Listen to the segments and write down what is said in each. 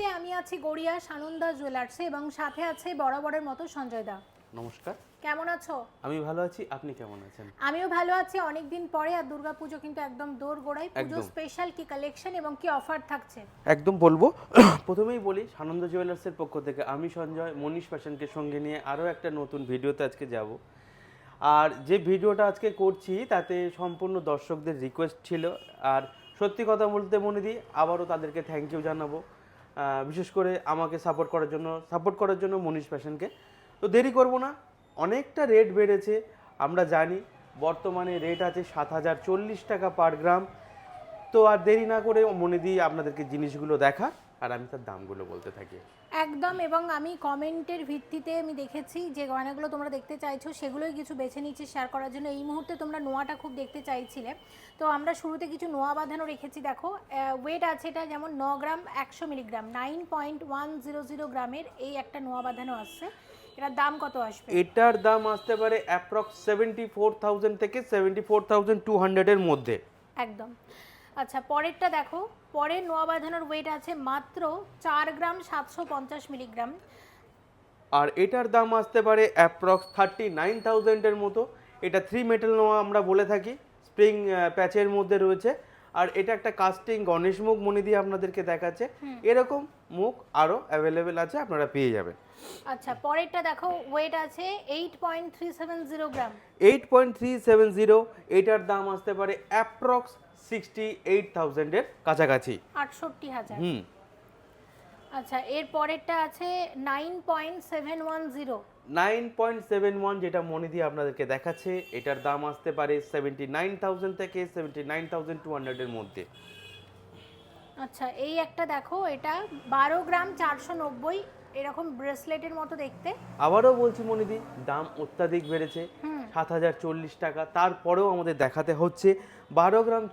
মুহূর্তে আমি আছি গড়িয়া সানন্দা জুয়েলার্সে এবং সাথে আছে বরাবরের মতো সঞ্জয় দা। নমস্কার। কেমন আছো? আমি ভালো আছি আপনি কেমন আছেন? আমিও ভালো আছি অনেকদিন পরে আর দুর্গাপুজো কিন্তু একদম দৌড় গোড়াই পুজো স্পেশাল কি কালেকশন এবং কি অফার থাকছে? একদম বলব। প্রথমেই বলি সানন্দ জুয়েলার্সের পক্ষ থেকে আমি সঞ্জয় মনীষ ফ্যাশনকে সঙ্গে নিয়ে আরও একটা নতুন ভিডিওতে আজকে যাব। আর যে ভিডিওটা আজকে করছি তাতে সম্পূর্ণ দর্শকদের রিকোয়েস্ট ছিল। আর সত্যি কথা বলতে মনে দিই আবারও তাদেরকে থ্যাংক ইউ জানাব। বিশেষ করে আমাকে সাপোর্ট করার জন্য সাপোর্ট করার জন্য মনীষ ফ্যাশনকে। তো দেরি করব না, অনেকটা রেট বেড়েছে, আমরা জানি বর্তমানে রেট আছে সাত হাজার চল্লিশ টাকা পার গ্রাম তো আর দেরি না করে মনে দিয়ে আপনাদেরকে জিনিসগুলো দেখা। আর আমি তার দামগুলো বলতে থাকি। একদম এবং আমি কমেন্টের ভিত্তিতে আমি দেখেছি যে গয়নাগুলো তোমরা দেখতে চাইছো সেগুলোই কিছু বেছে নিচ্ছি শেয়ার করার জন্য। এই মুহূর্তে তোমরা নোয়াটা খুব দেখতে চাইছিলে। তো আমরা শুরুতে কিছু নোয়া বাঁধানো রেখেছি দেখো। ওয়েট আছে এটা যেমন ন গ্রাম একশো milligram nine point one zero zero গ্রামের এই একটা নোয়া বাঁধানো আসছে এটার দাম কত আসবে? এটার দাম আসতে পারে অ্যাপ্রক্স সেভেন্টি ফোর থাউজেন্ড থেকে সেভেন্টি ফোর থাউজেন্ড টু হান্ড্রেডের মধ্যে। একদম। আচ্ছা পরেরটা দেখো। পরের নোয়া বাঁধানোর ওয়েট আছে মাত্র চার গ্রাম সাতশো পঞ্চাশ মিলিগ্রাম। আর এটার দাম আসতে পারে অ্যাপ্রক্স থার্টি নাইন থাউজেন্ডের মতো। এটা থ্রি মেটাল নোয়া আমরা বলে থাকি স্প্রিং প্যাচের মধ্যে রয়েছে। আর এটা একটা কাস্টিং গণেশ মুখ মনে দিয়ে আপনাদেরকে দেখাচ্ছে। এরকম মুখ আরও অ্যাভেলেবেল আছে আপনারা পেয়ে যাবেন। আচ্ছা পরেরটা দেখো ওয়েট আছে eight point three seven zero gram. Eight point three seven zero এটার দাম আসতে পারে অ্যাপ্রক্স সিক্সটি এইট থাউজেন্ডের কাছাকাছি। আটষট্টি হাজার। হুম। আচ্ছা এর পরেরটা আছে nine point seven one zero. Nine point seven one যেটা মনে দিয়ে আপনাদেরকে দেখাচ্ছে এটার দাম আসতে পারে সেভেন্টি নাইন থাউজেন্ড থেকে সেভেন্টি নাইন থাউজেন্ড টু হান্ড্রেডের মধ্যে। আচ্ছা এই একটা দেখো এটা বারো গ্রাম চারশো নব্বই এরকম ব্রেসলেটের মতো দেখতে। আবারও বলছি মনিদি দাম অত্যাধিক বেড়েছে। সাত হাজার চল্লিশ টাকা। তারপরেও আমাদের দেখাতে হচ্ছে বারো গ্রাম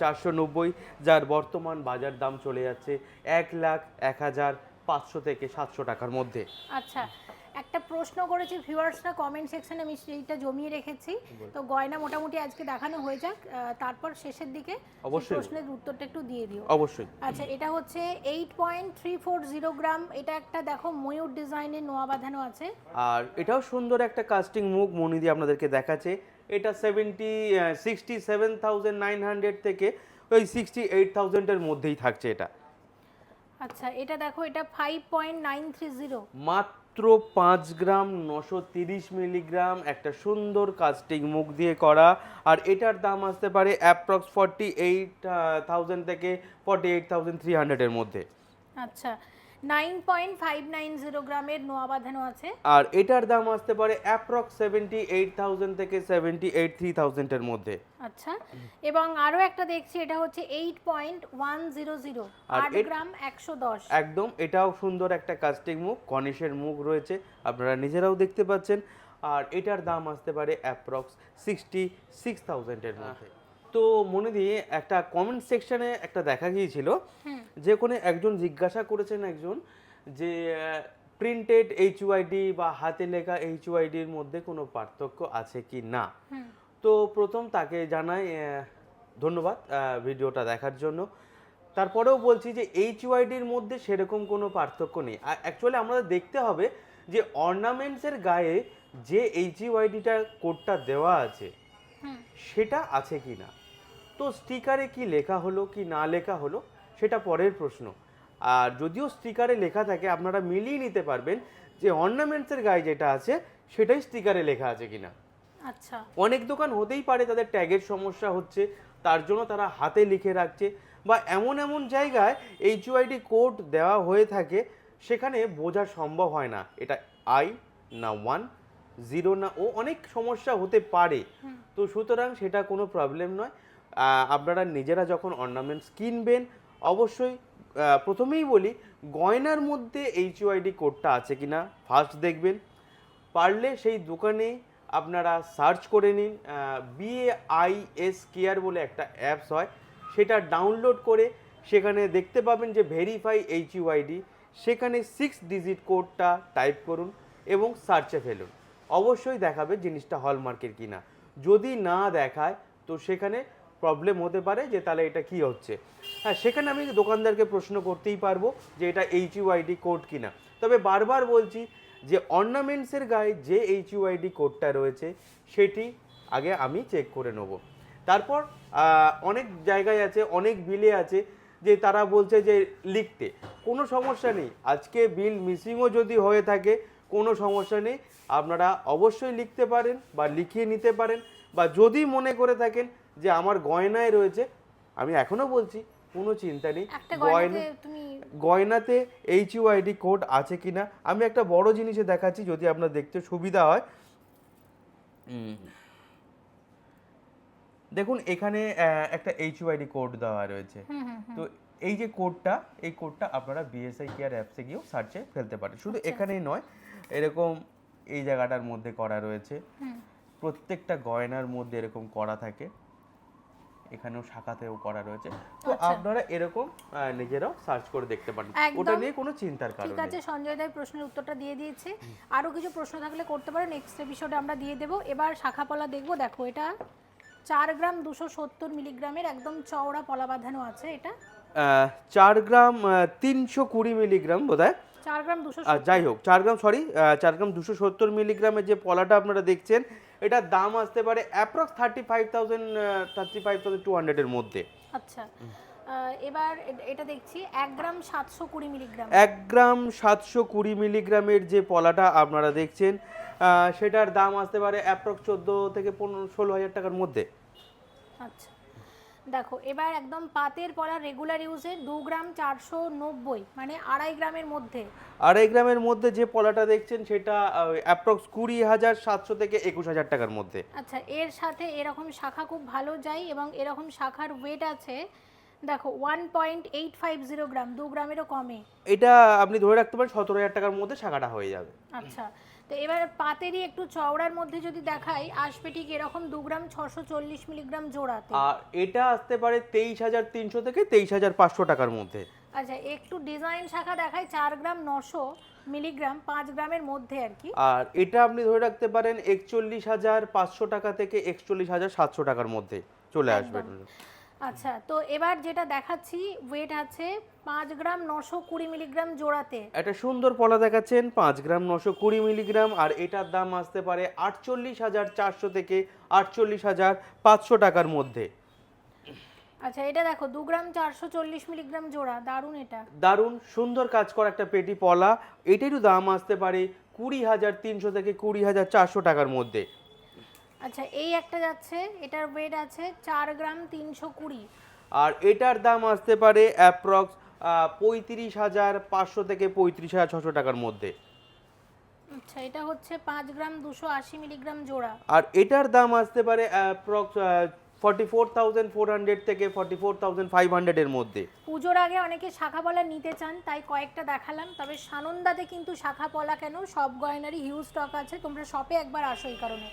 চারশো নব্বই, যার বর্তমান বাজার দাম চলে যাচ্ছে এক লাখ এক হাজার পাঁচশো থেকে সাতশো টাকার মধ্যে। আচ্ছা একটা প্রশ্ন করেছি ভিউয়ার্সরা কমেন্ট সেকশনে আমি সেইটা জমিয়ে রেখেছি। তো গয়না মোটামুটি আজকে দেখানো হয়ে যাক তারপর শেষের দিকে অবশ্যই। প্রশ্নের উত্তরটা একটু দিয়ে দিও। অবশ্যই। আচ্ছা এটা হচ্ছে eight point three four zero gram এটা একটা দেখো ময়ূর ডিজাইনের নোয়া বাঁধানো আছে। আর এটাও সুন্দর একটা কাস্টিং মুখ মনিদি আপনাদেরকে দেখাচ্ছে। এটা seventy sixty seven thousand nine hundred থেকে ওই সিক্সটি এইট থাউজেন্ডের মধ্যেই থাকছে এটা। আচ্ছা এটা দেখো এটা five point nine three zero মাত্র পাঁচ গ্রাম নশো তিরিশ মিলিগ্রাম একটা সুন্দর কাস্টিং মুখ দিয়ে করা। আর এটার দাম আসতে পারে অ্যাপ্রক্স ফর্টি এইট থাউজেন্ড থেকে ফর্টি এইট থাউজেন্ড থ্রি হান্ড্রেডের মধ্যে। আচ্ছা nine point five nine zero গ্রামের নোয়া বাঁধানো আছে। আর এটার দাম আসতে পারে অ্যাপ্রক্স সেভেন্টি এইট থাউজেন্ড থেকে সেভেন্টি এইট থ্রি থাউজেন্ডের মধ্যে। আচ্ছা এবং আরও একটা দেখছি এটা হচ্ছে eight point one zero zero আর আট গ্রাম একশো দশ। একদম এটাও সুন্দর একটা কাস্টিং মুখ গণেশের মুখ রয়েছে আপনারা নিজেরাও দেখতে পাচ্ছেন। আর এটার দাম আসতে পারে অ্যাপ্রক্স সিক্সটি সিক্স থাউজেন্ডের মধ্যে। তো মনে দিয়ে একটা কমেন্ট সেকশনে একটা দেখা গিয়েছিল যে কোনো একজন জিজ্ঞাসা করেছেন একজন যে প্রিন্টেড এইচ ওয়াইডি বা হাতে লেখা এইচ ওয়াইডির মধ্যে কোনো পার্থক্য আছে কি না? তো প্রথম তাকে জানাই ধন্যবাদ ভিডিওটা দেখার জন্য। তারপরেও বলছি যে এইচ ওয়াইডির মধ্যে সেরকম কোনো পার্থক্য নেই। অ্যাকচুয়ালি আমাদের দেখতে হবে যে অর্নামেন্টসের গায়ে যে এইচ ওয়াইডিটার কোডটা দেওয়া আছে সেটা আছে কি না? তো স্টিকারে কি লেখা হলো কি না লেখা হলো সেটা পরের প্রশ্ন। আর যদিও স্টিকারে লেখা থাকে আপনারা মিলিয়ে নিতে পারবেন যে অর্নামেন্টসের গায়ে যেটা আছে সেটাই স্টিকারে লেখা আছে কিনা। আচ্ছা। অনেক দোকান হতেই পারে তাদের ট্যাগের সমস্যা হচ্ছে তার জন্য তারা হাতে লিখে রাখছে বা এমন এমন জায়গায় এইচওআইডি কোড দেওয়া হয়ে থাকে সেখানে বোঝা সম্ভব হয় না। এটা আই না ওয়ান জিরো না ও অনেক সমস্যা হতে পারে। তো সুতরাং সেটা কোনো প্রবলেম নয়। আপনারা নিজেরা যখন অর্নামেন্টস কিনবেন, অবশ্যই প্রথমেই বলি, গয়নার মধ্যে এইচওআইডি কোডটা আছে কি না ফার্স্ট দেখবেন। পারলে সেই দোকানে আপনারা সার্চ করে নিন বিএআইএস কেয়ার বলে একটা অ্যাপস হয়। সেটা ডাউনলোড করে সেখানে দেখতে পাবেন যে ভেরিফাই এইচ ইউআইডি সেখানে সিক্স ডিজিট কোডটা টাইপ করুন এবং সার্চে ফেলুন। অবশ্যই দেখাবে জিনিসটা হলমার্কের কিনা। যদি না দেখায়, তো সেখানে প্রবলেম হতে পারে যে তাহলে এটা কি হচ্ছে? হ্যাঁ সেখানে আমি দোকানদারকে প্রশ্ন করতেই পারব যে এটা এইচ ইউআইডি কোড কিনা। তবে বারবার বলছি যে অর্নামেন্টসের গায়ে যে এইচ ইউআইডি কোডটা রয়েছে, সেটি আগে আমি চেক করে নেব। তারপর অনেক জায়গায় আছে, অনেক বিলে আছে যে তারা বলছে যে লিখতে। কোনো সমস্যা নেই। আজকে বিল মিসিংও যদি হয়ে থাকে, কোনো সমস্যা নেই। আপনারা অবশ্যই লিখতে পারেন বা লিখিয়ে নিতে পারেন বা যদি মনে করে থাকেন যে আমার গয়নায় রয়েছে আমি এখনও বলছি কোনো চিন্তা নেই। গয়না গয়নাতে তুমি এইচ ইউআইডি কোড আছে কিনা আমি একটা বড় জিনিসে দেখাচ্ছি যদি আপনার দেখতে সুবিধা হয়। দেখুন এখানে একটা এইচ ইউআইডি কোড দেওয়া রয়েছে। তো এই যে কোডটা এই কোডটা আপনারা বিএসআই কেয়ার অ্যাপসে গিয়েও সার্চে ফেলতে পারেন। শুধু আচ্ছা। এখানেই নয় এরকম এই জায়গাটার মধ্যে করা রয়েছে। প্রত্যেকটা গয়নার মধ্যে এরকম করা থাকে। এখানেও শাখাতেও করা রয়েছে। তো আচ্ছা। আপনারা এরকম নিজেরাও সার্চ করে দেখতে পারেন। ওটা নিয়ে কোনো চিন্তার কারণ ঠিক আছে সঞ্জয় দাই প্রশ্নের উত্তরটা দিয়ে দিয়েছে। আরও কিছু প্রশ্ন থাকলে করতে পারো নেক্সট এপিসোডে আমরা দিয়ে দেবো। এবার শাখা পলা দেখব। দেখো এটা চার গ্রাম দুশো সত্তর মিলিগ্রামের একদম চওড়া পলা বাঁধানো আছে এটা। চার গ্রাম তিনশো কুড়ি মিলিগ্রাম বোধ হয় চার গ্রাম দুশো যাই হোক চার গ্রাম সরি চার গ্রাম দুশো সত্তর মিলিগ্রামের যে পলাটা আপনারা দেখছেন এটার দাম আসতে পারে approx thirty five thousand thirty five thousand two হান্ড্রেডের মধ্যে। আচ্ছা। এবার এটা দেখছি এক গ্রাম সাতশো কুড়ি মিলিগ্রাম। এক গ্রাম সাতশো কুড়ি মিলিগ্রামের যে পলাটা আপনারা দেখছেন সেটার দাম আসতে পারে অ্যাপ্রক্স চোদ্দ থেকে পনেরো ষোলো হাজার টাকার মধ্যে। আচ্ছা। দেখো এবার একদম পাতের পলা রেগুলার ইউজে দু গ্রাম চারশো নব্বই মানে আড়াই গ্রামের মধ্যে। আড়াই গ্রামের মধ্যে যে পলাটা দেখছেন সেটা অ্যাপ্রক্স কুড়ি হাজার সাতশো থেকে একুশ হাজার টাকার মধ্যে। আচ্ছা এর সাথে এরকম শাখা খুব ভালো যায় এবং এরকম শাখার ওয়েট আছে দেখো one point eight five zero gram দু গ্রামেরও কমে। এটা আপনি ধরে রাখতে পারেন সতেরো হাজার টাকার মধ্যে শাখাটা হয়ে যাবে। আচ্ছা তো এবার পাতেরই একটু চওড়ার মধ্যে যদি দেখাই আসবে ঠিক এরকম দু গ্রাম ছশো চল্লিশ মিলিগ্রাম জোড়াতে। আর এটা আসতে পারে তেইশ হাজার তিনশো থেকে তেইশ হাজার পাঁচশো টাকার মধ্যে। আচ্ছা একটু ডিজাইন শাখা দেখায় চার গ্রাম নশো মিলিগ্রাম পাঁচ গ্রামের মধ্যে আর কি। আর এটা আপনি ধরে রাখতে পারেন একচল্লিশ হাজার পাঁচশো টাকা থেকে একচল্লিশ হাজার সাতশো টাকার মধ্যে চলে আসবে। আচ্ছা তো এবার যেটা দেখাচ্ছি ওয়েট আছে পাঁচ গ্রাম নশো কুড়ি মিলিগ্রাম জোড়াতে। একটা সুন্দর পলা দেখাচ্ছেন পাঁচ গ্রাম নশো কুড়ি মিলিগ্রাম আর এটার দাম আসতে পারে আটচল্লিশ হাজার চারশো থেকে আটচল্লিশ হাজার পাঁচশো টাকার মধ্যে। আচ্ছা এটা দেখো দু গ্রাম চারশো চল্লিশ মিলিগ্রাম জোড়া দারুণ এটা। দারুণ সুন্দর কাজ করা একটা পেটি পলা এটারও দাম আসতে পারে কুড়ি হাজার তিনশো থেকে কুড়ি হাজার চারশো টাকার মধ্যে। আচ্ছা এই একটা যাচ্ছে এটার ওয়েট আছে চার গ্রাম তিনশো কুড়ি। আর এটার দাম আসতে পারে অ্যাপ্রক্স পঁয়ত্রিশ হাজার পাঁচশো থেকে পঁয়ত্রিশ হাজার ছশো টাকার মধ্যে। আচ্ছা এটা হচ্ছে পাঁচ গ্রাম দুশো আশি মিলিগ্রাম জোড়া। আর এটার দাম আসতে পারে approx forty four thousand four hundred থেকে ফর্টি ফোর থাউজেন্ড ফাইভ হান্ড্রেডের মধ্যে। পুজোর আগে অনেকে শাখা পলা নিতে চান তাই কয়েকটা দেখালাম তবে সানন্দাতে কিন্তু শাখা পলা কেন সব গয়নারই হিউজ স্টক আছে তোমরা শপে একবার আসো এই কারণে।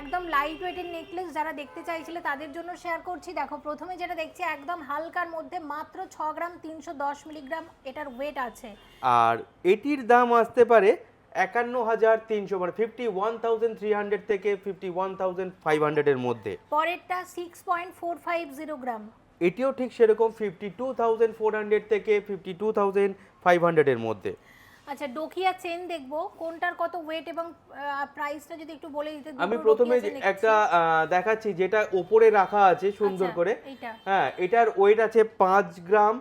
একদম লাইট ওয়েটের নেকলেস যারা দেখতে চাইছিলে তাদের জন্য শেয়ার করছি। দেখো প্রথমে যেটা দেখছি একদম হালকার মধ্যে মাত্র ছ গ্রাম তিনশো দশ মিলিগ্রাম এটার ওয়েট আছে। আর এটির দাম আসতে পারে একান্ন হাজার তিনশো মানে fifty one thousand three hundred থেকে ফিফটি ওয়ান থাউজেন্ড ফাইভ হান্ড্রেডের মধ্যে। পরেরটা six point four five zero gram এটিও ঠিক সেরকম fifty two thousand four hundred থেকে ফিফটি টু থাউজেন্ড ফাইভ হান্ড্রেডের মধ্যে। আচ্ছা ডোকিয়া চেন দেখব। কোনটার কত ওয়েট এবং প্রাইসটা যদি একটু বলে দিতে আমি প্রথমে। একটা দেখাচ্ছি যেটা ওপরে রাখা আছে সুন্দর আচ্ছা, করে। হ্যাঁ এটার ওয়েট আছে পাঁচ গ্রাম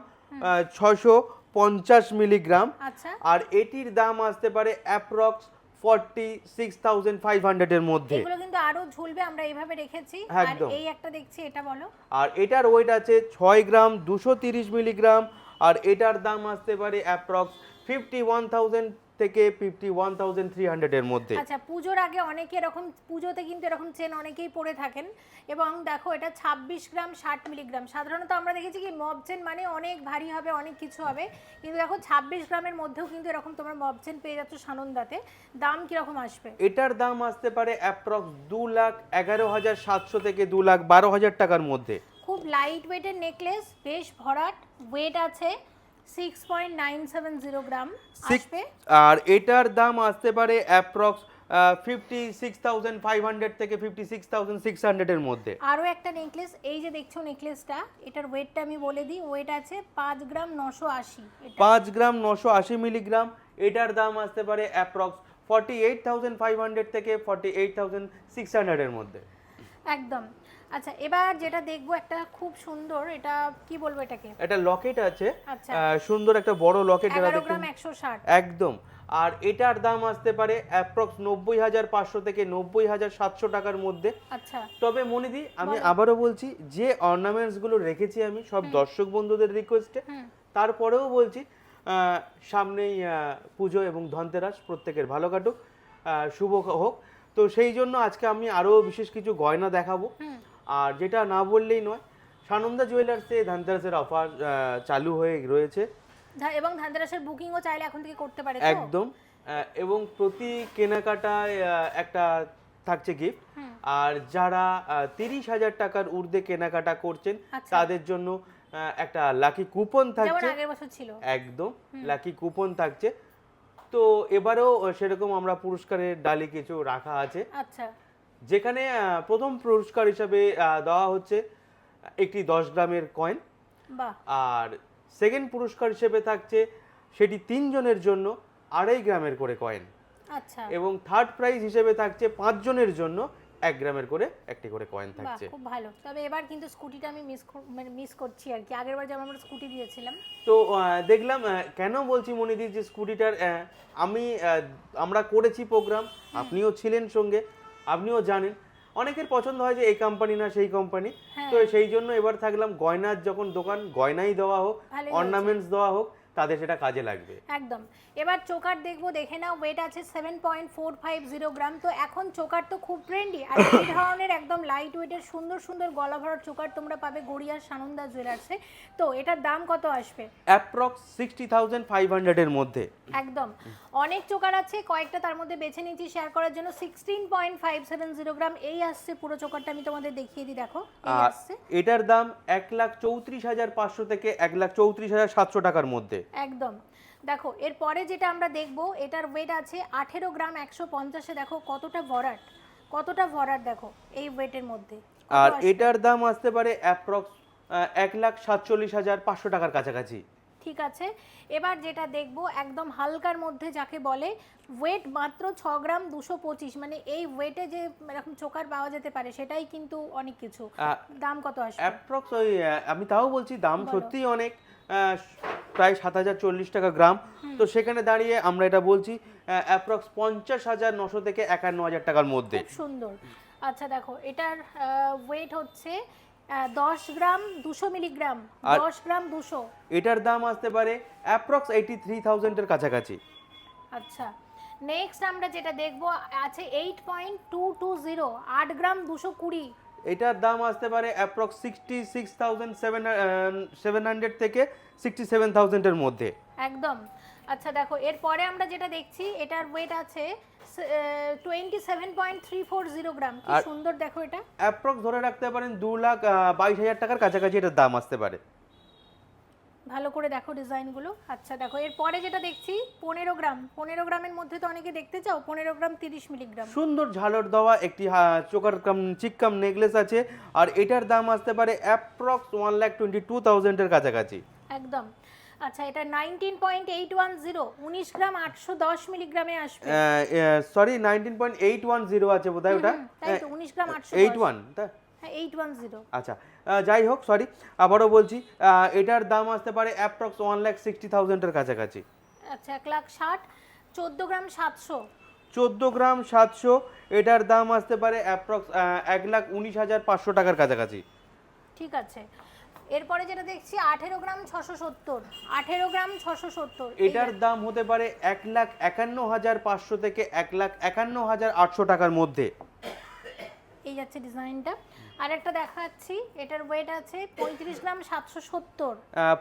ছশো পঞ্চাশ মিলিগ্রাম। আচ্ছা। আর এটির দাম আসতে পারে approx forty six thousand five হান্ড্রেডের মধ্যে। এগুলো কিন্তু আরও ঝুলবে আমরা এইভাবে রেখেছি। আর একদম। এই একটা দেখছি এটা বলো। আর এটার ওয়েট আছে ছয় গ্রাম দুশো তিরিশ মিলিগ্রাম। আর এটার দাম আসতে পারে অ্যাপ্রক্স ফিফটি ওয়ান থাউজেন্ড থেকে ফিফটি ওয়ান থাউজেন্ড থ্রি হান্ড্রেডের মধ্যে। আচ্ছা পুজোর আগে অনেকে এরকম পুজোতে কিন্তু এরকম চেন অনেকেই পরে থাকেন। এবং দেখো এটা ছাব্বিশ গ্রাম ষাট মিলিগ্রাম। সাধারণত আমরা দেখেছি কি মব চেন মানে অনেক ভারী হবে অনেক কিছু হবে। কিন্তু দেখো ছাব্বিশ গ্রামের মধ্যেও কিন্তু এরকম তোমরা মব চেন পেয়ে যাচ্ছ সানন্দাতে। দাম কীরকম আসবে? এটার দাম আসতে পারে অ্যাপ্রক্স দু লাখ এগারো হাজার সাতশো থেকে দু লাখ বারো হাজার টাকার মধ্যে। খুব লাইট ওয়েটের নেকলেস বেশ ভরাট ওয়েট আছে। Six point nine seven zero gram Six- আসবে। আর এটার দাম আসতে পারে approx fifty six thousand five hundred থেকে ফিফটি সিক্স থাউজেন্ড সিক্স হান্ড্রেডের মধ্যে। আরও একটা নেকলেস এই যে দেখছ নেকলেসটা এটার ওয়েটটা আমি বলে দিই ওয়েট আছে পাঁচ গ্রাম নশো আশি এটা। পাঁচ গ্রাম নশো আশি মিলিগ্রাম এটার দাম আসতে পারে approx forty eight thousand five hundred থেকে ফর্টি এইট থাউজেন্ড সিক্স হান্ড্রেডের মধ্যে। একদম। আচ্ছা এবার যেটা দেখব একটা খুব সুন্দর এটা কি বলব এটাকে? একটা লকেট আছে। আচ্ছা। সুন্দর একটা বড় লকেট যেটা একশো ষাট। একদম। আর এটার দাম আসতে পারে অ্যাপ্রক্স নব্বই হাজার পাঁচশো থেকে নব্বই হাজার সাতশো টাকার মধ্যে। আচ্ছা। তবে মনিদি আমি আবারও বলছি যে অর্নামেন্টসগুলো রেখেছি আমি সব দর্শক বন্ধুদের রিকোয়েস্টে তারপরেও বলছি সামনেই পুজো এবং ধনতেরাস প্রত্যেকের ভালো কাটুক শুভ হোক। তো সেই জন্য আজকে আমি আরও বিশেষ কিছু গয়না দেখাবো। আর যেটা না বললেই নয় সানন্দা জুয়েলার্সে ধনতেরাসের অফার চালু হয়ে রয়েছে। এবং ধানতেরাসের বুকিংও চাইলে এখন থেকে করতে পারে একদম এবং প্রতি কেনাকাটায় একটা থাকছে গিফট আর যারা তিরিশ হাজার টাকার ঊর্ধ্বে কেনাকাটা করছেন আচ্ছা। তাদের জন্য একটা লাকি কুপন থাকছে। একদম লাকি কুপন থাকছে। তো এবারেও সেরকম আমরা পুরস্কারের ডালি কিছু রাখা আছে। আচ্ছা। যেখানে প্রথম পুরস্কার হিসাবে দেওয়া হচ্ছে একটি দশ গ্রামের কয়েন আর সেকেন্ড পুরস্কার হিসেবে থাকছে সেটি তিনজনের জন্য আড়াই গ্রামের করে কয়েন আচ্ছা। এবং থার্ড প্রাইজ হিসেবে থাকছে পাঁচজনের জন্য এক গ্রামের করে একটি করে কয়েন থাকছে। খুব ভালো। তবে এবার কিন্তু স্কুটিটা আমি মিস মানে মিস করছি আর কি। আগের বার যেমন আমরা স্কুটি দিয়েছিলাম। তো দেখলাম কেন বলছি মনিদি যে স্কুটিটার আমি আমরা করেছি প্রোগ্রাম আপনিও ছিলেন সঙ্গে। আপনিও জানেন। অনেকের পছন্দ হয় যে এই কোম্পানি না সেই কোম্পানি হ্যাঁ। তো সেই জন্য এবার থাকলাম গয়নার যখন দোকান গয়নাই দেওয়া হোক অর্নামেন্টস দেওয়া হোক তাদের সেটা কাজে লাগবে। একদম। এবার চোকার দেখব দেখে নাও ওয়েট আছে seven point four five zero gram তো এখন চোকার তো খুব ট্রেন্ডি আর এই ধরনের একদম লাইট ওয়েটের সুন্দর সুন্দর গলা ভরার চোকার তোমরা পাবে গড়িয়ার সানন্দা জুয়েলার্সে তো এটার দাম কত আসবে? অ্যাপ্রক্স সিক্সটি থাউজেন্ড ফাইভ হান্ড্রেডের মধ্যে। একদম। অনেক চোকার আছে কয়েকটা তার মধ্যে বেছে নিয়েছি শেয়ার করার জন্য। Sixteen point five seven zero gram এই আসছে পুরো চোকারটা আমি তোমাদের দেখিয়ে দিই দেখো এই আসছে। এটার দাম এক লাখ চৌত্রিশ হাজার পাঁচশো থেকে এক লাখ চৌত্রিশ হাজার সাতশো টাকার মধ্যে। একদম। দেখো এরপরে যেটা আমরা দেখব এটার ওয়েট আছে আঠেরো গ্রাম একশো পঞ্চাশে। দেখো কতটা ভরাট কতটা ভরাট দেখো এই ওয়েটের মধ্যে। আর এটার দাম আসতে পারে অ্যাপ্রক্স এক লাখ সাতচল্লিশ হাজার পাঁচশো টাকার কাছাকাছি। ঠিক আছে। এবার যেটা দেখব একদম হালকার মধ্যে যাকে বলে ওয়েট মাত্র ছ গ্রাম দুশো পঁচিশ। মানে এই ওয়েটে যে এরকম চোকার পাওয়া যেতে পারে সেটাই কিন্তু অনেক কিছু। দাম কত আসবে? অ্যাপ্রক্স ওই আমি তাও বলছি দাম। সত্যিই অনেক। প্রায় সাত হাজার চল্লিশ টাকা গ্রাম। তো সেখানে দাঁড়িয়ে আমরা এটা বলছি অ্যাপ্রক্স পঞ্চাশ হাজার নশো থেকে একান্ন হাজার টাকার মধ্যে। সুন্দর। আচ্ছা দেখো এটার ওয়েট হচ্ছে দশ গ্রাম দুশো মিলিগ্রাম। দশ গ্রাম দুশো। এটার দাম আসতে পারে অ্যাপ্রক্স এইটি থ্রি থাউজেন্ডের কাছাকাছি। আচ্ছা নেক্সট আমরা যেটা দেখব আছে eight point two two zero আট গ্রাম দুশো কুড়ি। এটার দাম আসতে পারে approx sixty six thousand seven seven hundred থেকে সিক্সটি সেভেন থাউজেন্ডের মধ্যে। একদম। আচ্ছা দেখো এরপরে আমরা যেটা দেখছি এটার ওয়েট আছে twenty seven point three four zero gram কি সুন্দর দেখো এটা। অ্যাপ্রক্স ধরে রাখতে পারেন দু লাখ বাইশ হাজার টাকার কাছাকাছি এটার দাম আসতে পারে। ভালো করে দেখো ডিজাইনগুলো। আচ্ছা দেখো এরপরে যেটা দেখছি পনেরো গ্রাম। পনেরো গ্রামের মধ্যে তো অনেকে দেখতে চাও পনেরো গ্রাম তিরিশ মিলিগ্রাম। সুন্দর ঝালর দেওয়া একটি চোকার কাম চিক্কাম নেকলেস আছে। আর এটার দাম আসতে পারে approx one lakh twenty two থাউজেন্ডের কাছাকাছি। একদম। আচ্ছা এটা nineteen point eight one zero উনিশ গ্রাম আটশো দশ মিলিগ্রামে আসবে। Sorry nineteen point eight one zero আছে বোধহয় ওটা? হুম, তাই তো উনিশ গ্রাম আটশো এইট ওয়ান হ্যাঁ এইট ওয়ান জিরো আচ্ছা যাই হোক সরি আবারও বলছি এটার দাম আসতে পারে অ্যাপ্রক্স ওয়ান লাখ সিক্সটি থাউজেন্ডের কাছাকাছি। আচ্ছা এক লাখ ষাট চোদ্দ গ্রাম সাতশো। চোদ্দ গ্রাম সাতশো এটার দাম আসতে পারে অ্যাপ্রক্স এক লাখ উনিশ হাজার পাঁচশো টাকার কাছাকাছি। ঠিক আছে। এরপরে যেটা দেখছি আঠেরো গ্রাম ছশো সত্তর আঠেরো গ্রাম ছশো সত্তর এটার দাম হতে পারে এক লাখ একান্ন হাজার পাঁচশো থেকে এক লাখ একান্ন হাজার আটশো টাকার মধ্যে। এই যাচ্ছে ডিজাইনটা। আর একটা দেখাচ্ছি এটার ওয়েট আছে পঁয়ত্রিশ গ্রাম সাতশো সত্তর।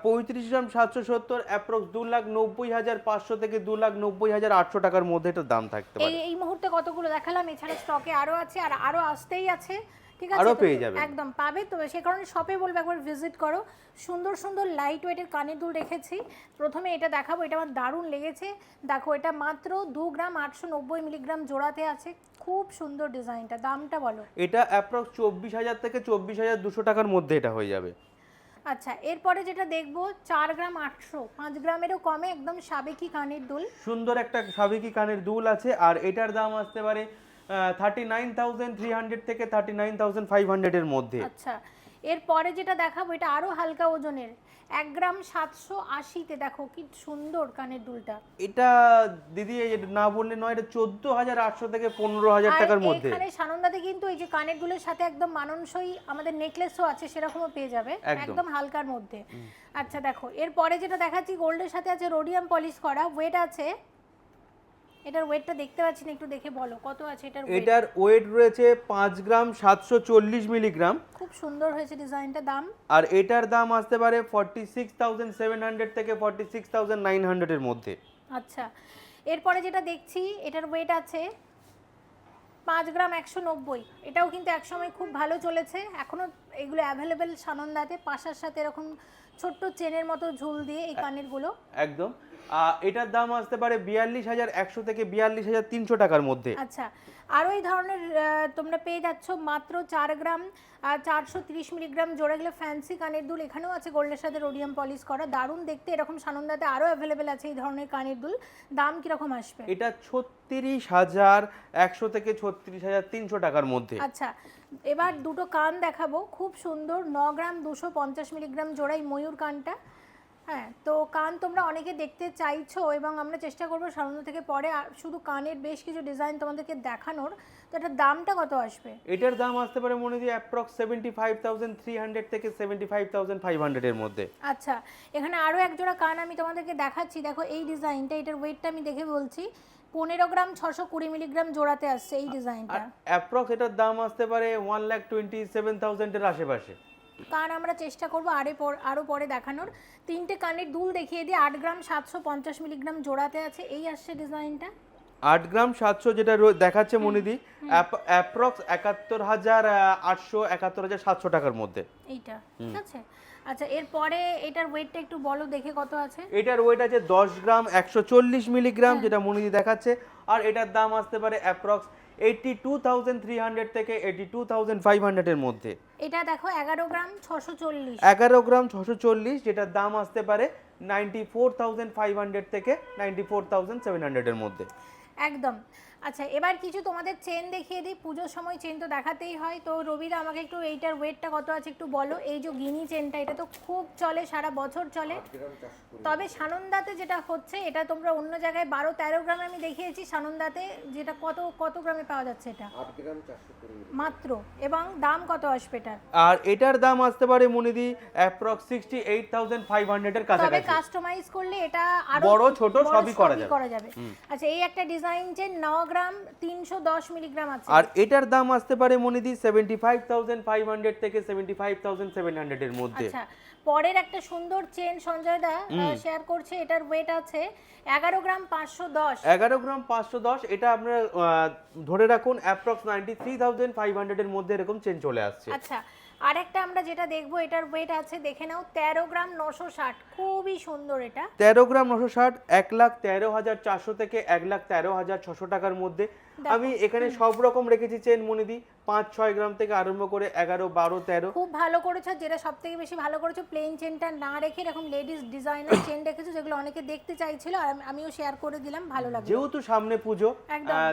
পঁয়ত্রিশ গ্রাম সাতশো সত্তর অ্যাপ্রক্স দু লাখ নব্বই হাজার পাঁচশো থেকে দু লাখ নব্বই হাজার আটশো টাকার মধ্যে এটার দাম থাকতে এই পারে। এই মুহূর্তে কতগুলো দেখালাম এছাড়া স্টকে আরও আছে আর আরও আসতেই আছে। ঠিক আছে আরও পেয়ে যাবেন। একদম পাবে তো সে কারণে শপে বলব একবার ভিজিট করো। সুন্দর সুন্দর লাইট ওয়েটের কানের দুল রেখেছি। প্রথমে এটা দেখাবো এটা আমার দারুণ লেগেছে। দেখো এটা মাত্র দু গ্রাম আটশো নব্বই মিলিগ্রাম জোড়াতে আছে। খুব সুন্দর ডিজাইনটা দামটা বলো। এটা অ্যাপ্রক্স চব্বিশ হাজার থেকে চব্বিশ হাজার দুশো টাকার মধ্যে এটা হয়ে যাবে। আচ্ছা এরপরে যেটা দেখব চার গ্রাম আটশো পাঁচ গ্রামেরও কমে একদম সাবেকি কানের দুল। সুন্দর একটা সাবেকি কানের দুল আছে আর এটার দাম আসতে পারে thirty nine thousand three hundred থেকে থার্টি নাইন থাউজেন্ড ফাইভ হান্ড্রেডের মধ্যে। আচ্ছা এরপরে যেটা দেখাবো এটা আরও হালকা ওজনের। এক গ্রাম সাতশো আশিতে দেখো কি সুন্দর কানের দুলটা। এটা দিদি এই না বললে নয় এটা চোদ্দ হাজার আটশো থেকে পনেরো হাজার টাকার মধ্যে। এখানে সানন্দাতে কিন্তু এই যে কানের দুলের সাথে একদম মানানসই আমাদের নেকলেসও আছে সেরকমও পেয়ে যাবে। একদম। হালকার মধ্যে। আচ্ছা দেখো এরপরে যেটা দেখাচ্ছি গোল্ডের সাথে আছে রোডিয়াম পলিশ করা ওয়েট আছে এটার ওয়েটটা দেখতে পাচ্ছি না একটু দেখে বলো কত আছে এটার? এটার ওয়েট রয়েছে পাঁচ গ্রাম সাতশো চল্লিশ মিলিগ্রাম। খুব সুন্দর হয়েছে ডিজাইনটা দাম? আর এটার দাম আসতে পারে forty six thousand seven hundred থেকে ফর্টি সিক্স থাউজেন্ড নাইন হান্ড্রেডের মধ্যে। আচ্ছা এরপরে যেটা দেখছি এটার ওয়েট আছে পাঁচ গ্রাম একশো নব্বই। এটাও কিন্তু একসময় খুব ভালো চলেছে এখনও এগুলো অ্যাভেলেবেল সানন্দাতে পাশার সাথে এরকম ছোট্ট চেনের মতো ঝুল দিয়ে এই কানেরগুলো। একদম। এটার দাম আসতে পারে বিয়াল্লিশ হাজার একশো থেকে বিয়াল্লিশ হাজার তিনশো টাকার মধ্যে। আচ্ছা আরও এই ধরনের তোমরা পেয়ে যাচ্ছ মাত্র চার গ্রাম চারশো তিরিশ মিলিগ্রাম জোড়া গেলে ফ্যান্সি কানের দুল। এখানেও আছে গোল্ডের সাথে রোডিয়াম পলিশ করা। দারুণ দেখতে এরকম সানন্দাতে আরও অ্যাভেলেবেল আছে এই ধরনের কানের দুল। দাম কীরকম আসবে? এটা ছত্রিশ হাজার একশো থেকে ছত্রিশ হাজার তিনশো টাকার মধ্যে। আচ্ছা এবার দুটো কান দেখাবো। খুব সুন্দর ন গ্রাম দুশো পঞ্চাশ মিলিগ্রাম জোড়াই ময়ূর কানটা। হ্যাঁ তো কান তোমরা অনেকে দেখতে চাইছো এবং আমরা চেষ্টা করব সাধারণত থেকে পরে শুধু কানের বেশ কিছু ডিজাইন তোমাদেরকে দেখানোর। তো এটার দামটা কত আসবে? এটার দাম আসতে পারে মনে দিই approx seventy five thousand three hundred থেকে সেভেন্টি ফাইভ থাউজেন্ড ফাইভ হান্ড্রেডের মধ্যে। আচ্ছা এখানে আরও এক জোড়া কান আমি তোমাদেরকে দেখাচ্ছি। দেখো এই ডিজাইনটা এটার ওয়েটটা আমি দেখে বলছি। পনেরো গ্রাম ছশো কুড়ি মিলিগ্রাম জোড়াতে আসছে এই ডিজাইনটা। অ্যাপ্রক্স এটার দাম আসতে পারে ওয়ান লাখ টোয়েন্টি সেভেন থাউজেন্ডের আশেপাশে। কান আমরা চেষ্টা করব আরে পর আরও পরে দেখানোর। তিনটে কানের দুল দেখিয়ে দিই আট গ্রাম সাতশো পঞ্চাশ মিলিগ্রাম জোড়াতে আছে। এই আসছে ডিজাইনটা। আট গ্রাম সাতশো যেটা দেখাচ্ছে মনিদি অ্যাপ্রক্স একাত্তর হাজার আটশো একাত্তর হাজার সাতশো টাকার মধ্যে। এইটা। ঠিক আছে? আচ্ছা এরপরে এটার ওয়েটটা একটু বলো দেখে কত আছে? এটার ওয়েট আছে দশ গ্রাম একশো চল্লিশ মিলিগ্রাম যেটা মনিদি দেখাচ্ছে। আর এটার দাম আসতে পারে approx eighty two thousand three hundred থেকে এইটি টু থাউজেন্ড ফাইভ হান্ড্রেডের মধ্যে। এটা দেখো এগারো গ্রাম ছশো চল্লিশ। এগারো গ্রাম ছশো চল্লিশ যেটার দাম আসতে পারে ninety four thousand five hundred থেকে নাইনটি ফোর থাউজেন্ড সেভেন হান্ড্রেডের মধ্যে। একদম। আচ্ছা এবার কিছু তোমাদের চেন দেখিয়ে দিই। পুজোর সময় চেন তো দেখাতেই হয়। তো রবিরা আমাকে একটু এইটার ওয়েটটা কত আছে একটু বলো। এই যে গিনি চেনটা এটা তো খুব চলে সারা বছর চলে। তবে সানন্দাতে যেটা হচ্ছে এটা তোমরা অন্য জায়গায় বারো তেরো গ্রামে আমি দেখিয়েছি সানন্দাতে যেটা কত কত গ্রামে পাওয়া যাচ্ছে এটা? মাত্র। এবং দাম কত আসবে এটার? আর এটার দাম আসতে পারে মনিদি approx sixty eight thousand five হান্ড্রেডের তবে কাছাকাছি কাস্টমাইজ করলে এটা আরও বড়, ছোট সবই করা যাবে। আচ্ছা এই একটা ডিজাইন যে ন গ্রাম তিনশো দশ মিলিগ্রাম আছে। আর এটার দাম আসতে পারে মনিদি seventy five thousand five hundred থেকে সেভেন্টি ফাইভ থাউজেন্ড সেভেন হান্ড্রেডের মধ্যে। আচ্ছা পরের একটা সুন্দর চেন সঞ্জয় দা শেয়ার করছে এটার ওয়েট আছে এগারো গ্রাম পাঁচশো দশ। এগারো গ্রাম পাঁচশো দশ এটা আপনার ধরে রাখুন approx ninety three thousand five hundred এর মধ্যে এরকম চেন চলে আসছে। আচ্ছা আরেকটা আমরা যেটা দেখব, এটার ওয়েট আছে, দেখে নাও, তেরো গ্রাম নশো ষাট। খুবই সুন্দর এটা। তেরো গ্রাম নশো ষাট, এক লাখ তেরো হাজার চারশো থেকে এক লাখ তেরো হাজার ছশো টাকার মধ্যে আমি এখানে সব রকম রেখেছি চেন মনিদি পাঁচ ছয় গ্রাম থেকে আরম্ভ করে এগারো বারো তেরো। খুব ভালো করেছ যেটা সব থেকে বেশি ভালো করেছ প্লেন চেনটা না রেখে এরকম লেডিস ডিজাইনার চেন রেখেছো যেগুলো অনেকে দেখতে চাইছিল আর আমিও শেয়ার করে দিলাম ভালো লাগল। যেহেতু সামনে পুজো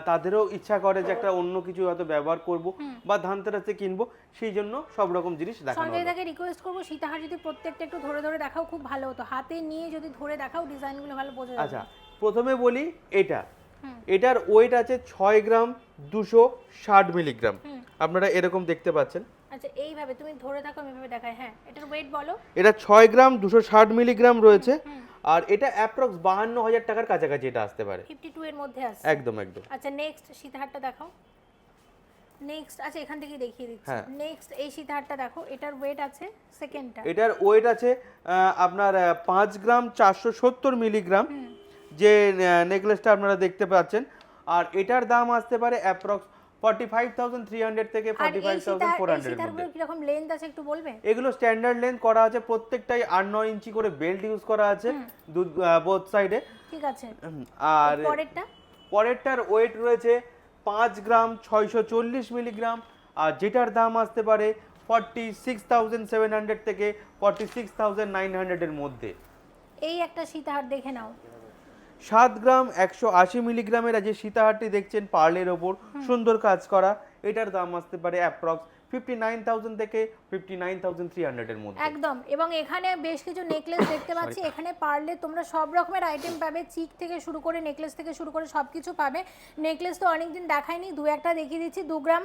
তাদেরও ইচ্ছা করে যে একটা অন্য কিছু হয়তো ব্যবহার করব বা ধানতেরাসে কিনবো সেই জন্য সব রকম জিনিস দেখানো সঞ্জয়। দাকে রিকোয়েস্ট করব সীতাহার যদি প্রত্যেকটা একটু ধরে ধরে দেখাও খুব ভালো হতো। হাতে নিয়ে যদি ধরে দেখাও ডিজাইনগুলো ভালো বোঝা আচ্ছা প্রথমে বলি এটা। এটার ওয়েট আছে ছয় গ্রাম দুশো ষাট মিলিগ্রাম আপনারা এরকম দেখতে পাচ্ছেন। আচ্ছা এইভাবে তুমি ধরে থাকো আমি এভাবে দেখাই। হ্যাঁ এটার ওয়েট বলো। এটা ছয় গ্রাম দুশো ষাট মিলিগ্রাম রয়েছে। আর এটা অ্যাপ্রক্স বাহান্ন হাজার টাকার কাছাকাছি এটা আসতে পারে। ফিফটি টু এর মধ্যে আছে। একদম একদম। আচ্ছা নেক্সট সীতাহারটা দেখাও। নেক্সট আচ্ছা এখান থেকে দেখিয়ে দিচ্ছি। হ্যাঁ। নেক্সট এই সীতাহারটা দেখো এটার ওয়েট আছে সেকেন্ডটা এটার ওয়েট আছে আপনার পাঁচ গ্রাম চারশো সত্তর মিলিগ্রাম যে নেকলেসটা আপনারা দেখতে পাচ্ছেন আর এটার দাম আসতে পারে approx forty five thousand three hundred থেকে আর ফর্টি ফাইভ থাউজেন্ড ফোর এই হান্ড্রেডের মধ্যে। সীতাহারগুলোর কীরকম লেন্থ আছে একটু বলবে এগুলো স্ট্যান্ডার্ড লেন্থ করা আছে প্রত্যেকটাই আট নয় ইঞ্চি করে বেল্ট ইউজ করা আছে বোথ সাইডে ঠিক আছে। আর পরেরটা? পরেরটার ওয়েট রয়েছে পাঁচ গ্রাম ছয়শো চল্লিশ মিলিগ্রাম আর যেটার দাম আসতে পারে forty six thousand seven hundred থেকে ফর্টি সিক্স থাউজেন্ড নাইন হান্ড্রেডের মধ্যে। এই একটা সীতাহার দেখে নাও। সাত গ্রাম একশো আশি মিলিগ্রামের যে সীতাহারটি দেখছেন পার্লের ওপর। সুন্দর কাজ করা এটার দাম আসতে পারে অ্যাপ্রক্স ফিফটি নাইন থাউজেন্ড থেকে ফিফটি নাইন থাউজেন্ড থ্রি হান্ড্রেডের মধ্যে। একদম এবং এখানে বেশ কিছু নেকলেস দেখতে পাচ্ছি। এখানে পারলে তোমরা সব রকমের আইটেম পাবে চিক থেকে শুরু করে নেকলেস থেকে শুরু করে সব কিছু পাবে। নেকলেস তো অনেকদিন দেখায়নি দু একটা দেখিয়ে দিচ্ছি দু গ্রাম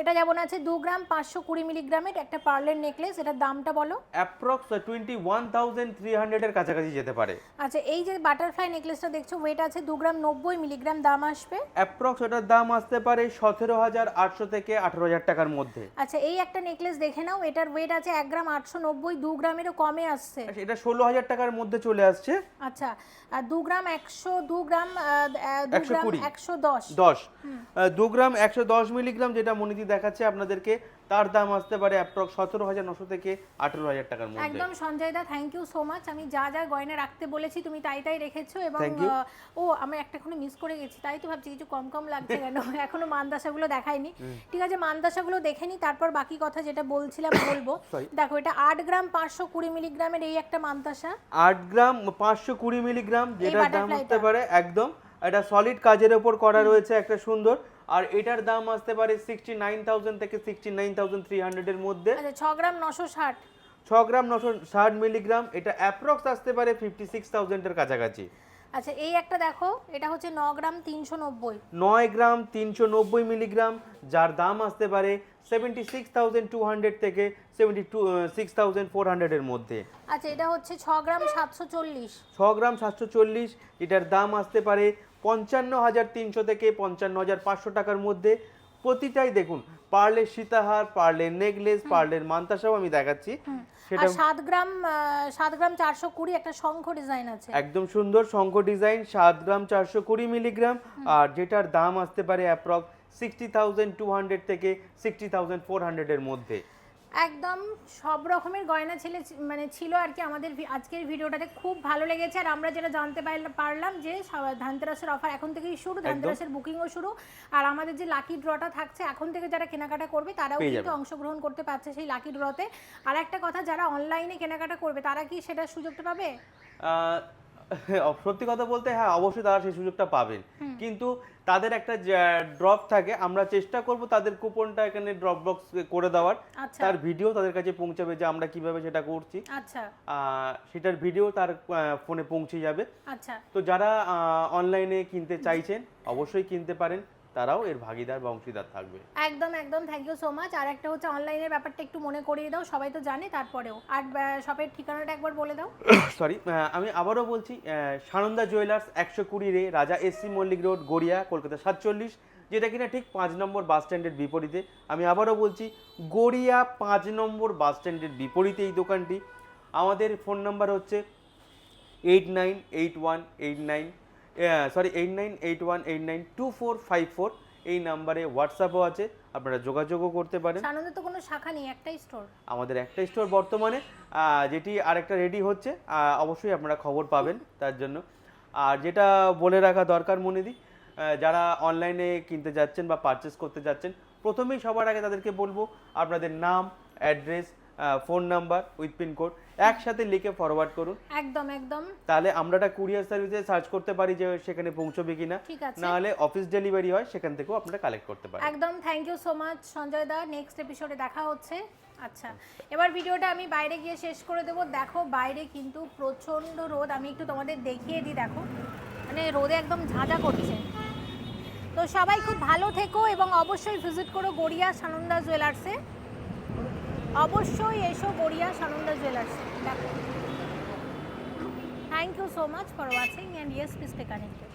এটা যেমন আছে দু গ্রাম পাঁচশো কুড়ি মিলিগ্রামের একটা পার্লের নেকলেস এটার দামটা বলো। Approx twenty one thousand three হান্ড্রেডের কাছাকাছি যেতে পারে। আচ্ছা এই যে বাটারফ্লাই নেকলেসটা দেখছ ওয়েট আছে দু গ্রাম নব্বই মিলিগ্রাম দাম আসবে? অ্যাপ্রক্স ওটার দাম আসতে পারে সতেরো হাজার আটশো থেকে আঠারো হাজার টাকার মধ্যে। আচ্ছা এই একটা নেকলেস দেখে নাও এটার ওয়েট আছে এক গ্রাম আটশো নব্বই দু গ্রামেরও কমে আসছে। এটা ষোলো হাজার টাকার মধ্যে চলে আসছে। আচ্ছা আর দু গ্রাম একশো দু গ্রাম 120 গ্রাম একশো দশ। দশ। দু গ্রাম একশো দশ মিলিগ্রাম যেটা মনিতি দেখাচ্ছে আপনাদেরকে তার দাম আসতে পারে অ্যাপ্রক্স সতেরো হাজার নশো থেকে আঠেরো হাজার টাকার মধ্যে। একদম Sanjay da thank you so much আমি যা যা গয়না রাখতে বলেছি তুমি তাই তাই রেখেছো এবং ও আমি একটা এখনও মিস করে গেছি তাই তো ভাবছি কিছু কম কম লাগছে কেন? এখনও মানদাসাগুলো দেখাইনি ঠিক আছে মানদাসাগুলো দেখে নি তারপর বাকি কথা যেটা বলছিলাম বলব। দেখো এটা আট গ্রাম পাঁচশো কুড়ি মিলিগ্রামের এই একটা মানদাসা। আট গ্রাম পাঁচশো কুড়ি মিলিগ্রাম যেটার দাম টা। পারে একদম এটা সলিড কাজের ওপর করা রয়েছে একটা সুন্দর। আর এটার দাম আসতে পারে সিক্সটি নাইন থাউজেন্ড থেকে সিক্সটি নাইন থাউজেন্ড থ্রি হান্ড্রেডের মধ্যে। আচ্ছা ছ গ্রাম নশো ষাট। ছ গ্রাম নশো ষাট মিলিগ্রাম এটা অ্যাপ্রক্স আসতে পারে ফিফটি সিক্স থাউজেন্ডের কাছাকাছি। আচ্ছা এই একটা দেখো এটা হচ্ছে ন গ্রাম তিনশো নব্বই। নয় গ্রাম তিনশো নব্বই মিলিগ্রাম যার দাম আসতে পারে seventy six thousand two hundred থেকে seventy two six thousand four হান্ড্রেডের মধ্যে। আচ্ছা এটা হচ্ছে ছ গ্রাম সাতশো চল্লিশ। ছ গ্রাম সাতশো চল্লিশ এটার দাম আসতে পারে পঞ্চান্ন হাজার তিনশো থেকে পঞ্চান্ন হাজার পাঁচশো টাকার মধ্যে প্রতিটাই দেখুন। পার্লের সীতাহার পার্লের নেকলেস পার্লের মান্তাসাও আমি দেখাচ্ছি। সেটা সাত গ্রাম সাত গ্রাম চারশো কুড়ি একটা শঙ্খ ডিজাইন আছে। একদম সুন্দর শঙ্খ ডিজাইন সাত গ্রাম চারশো কুড়ি মিলিগ্রাম। আর যেটার দাম আসতে পারে approx sixty thousand two hundred থেকে সিক্সটি থাউজেন্ড ফোর হান্ড্রেডের মধ্যে। একদম সব রকমের গয়না ছেলে মানে ছিল আর কি আমাদের আজকের ভিডিওটাতে খুব ভালো লেগেছে। আর আমরা যেটা জানতে পারল- পারলাম যে ধানতেরাসের অফার এখন থেকেই শুরু ধানতেরাসের বুকিংও শুরু। আর আমাদের যে লাকি ড্রটা থাকছে এখন থেকে যারা কেনাকাটা করবে তারাও কিন্তু অংশগ্রহণ করতে পারছে সেই লাকি ড্রতে আর একটা কথা যারা অনলাইনে কেনাকাটা করবে তারা কি সেটার সুযোগটা পাবে? সত্যি কথা বলতে হ্যাঁ অবশ্যই তারা সেই সুযোগটা পাবেন। কিন্তু তাদের একটা ড্রপ থাকে আমরা চেষ্টা করব তাদের কুপনটা এখানে ড্রপ বক্স করে দেওয়ার। আচ্ছা। তার ভিডিও তাদের কাছে পৌঁছাবে যে আমরা কীভাবে সেটা করছি। আচ্ছা। আহ, সেটার ভিডিও তার ফোনে পৌঁছে যাবে। আচ্ছা। তো যারা অনলাইনে কিনতে চাইছেন অবশ্যই কিনতে পারেন। তারাও এর ভাগিদার বা অংশীদার থাকবে। একদম একদম থ্যাংক ইউ সো মাচ আর একটা হচ্ছে অনলাইনের ব্যাপারটা একটু মনে করিয়ে দাও সবাই তো জানে তারপরেও। আর শপের ঠিকানাটা একবার বলে দাও। সরি আমি আবারও বলছি সানন্দা জুয়েলার্স একশো কুড়ি রে রাজা এসসি মল্লিক রোড গড়িয়া কলকাতা সাতচল্লিশ। যেটা কিনা ঠিক পাঁচ নম্বর বাস স্ট্যান্ডের বিপরীতে। আমি আবারও বলছি গড়িয়া পাঁচ নম্বর বাস স্ট্যান্ডের বিপরীতে এই দোকানটি। আমাদের ফোন নাম্বার হচ্ছে eight nine eight one eight nine sorry eight nine eight one eight nine two four five four এই নাম্বারে হোয়াটসঅ্যাপও আছে আপনারা যোগাযোগও করতে পারেন। সানন্দে তো কোনো শাখা নেই একটাই স্টোর আমাদের একটা স্টোর বর্তমানে যেটি আরেকটা রেডি হচ্ছে অবশ্যই আপনারা খবর পাবেন তার জন্য। আর যেটা বলে রাখা দরকার মনে দিই যারা অনলাইনে কিনতে যাচ্ছেন বা পারচেস করতে যাচ্ছেন প্রথমেই সবার আগে তাদেরকে বলব আপনাদের নাম address phone number with pin code একসাথে লিখে ফরওয়ার্ড করুন। একদম একদম। তাহলে আমরা একটা কুরিয়ার সার্ভিসে সার্চ করতে পারি যে সেখানে পৌঁছবে কিনা। ঠিক আছে। না হলে অফিস ডেলিভারি হয় সেখান থেকেও আপনারা কালেক্ট করতে পারেন। একদম thank you so much Sanjay da. Next এপিসোডে দেখা হচ্ছে। আচ্ছা এবার ভিডিওটা আমি বাইরে গিয়ে শেষ করে দেবো। দেখো বাইরে কিন্তু প্রচণ্ড রোদ। আমি একটু তোমাদের দেখিয়ে দিই দেখো। মানে রোদে একদম ঝাঁঝা করছে তো সবাই খুব ভালো থেকো এবং অবশ্যই ভিজিট করো গড়িয়া সানন্দা জুয়েলার্সে অবশ্যই এসো গড়িয়া সানন্দা জুয়েলার্স দেখো। Thank you so much for watching and yes please stay connected